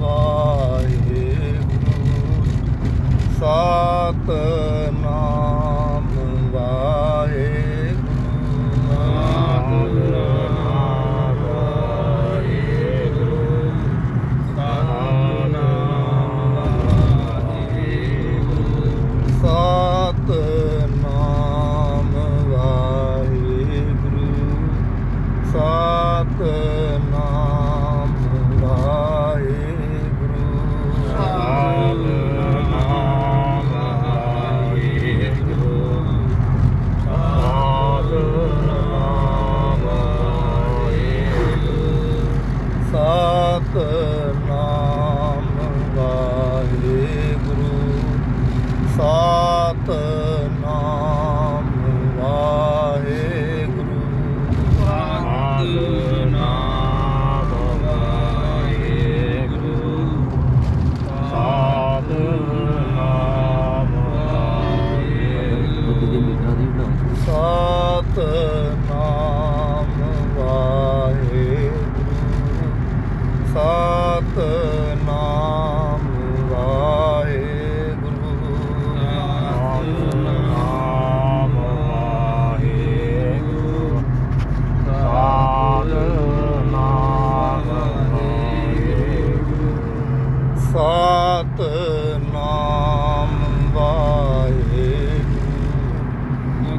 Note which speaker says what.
Speaker 1: ਵਾਹਿਗੁਰੂ। ਸਤ ਸਾਤ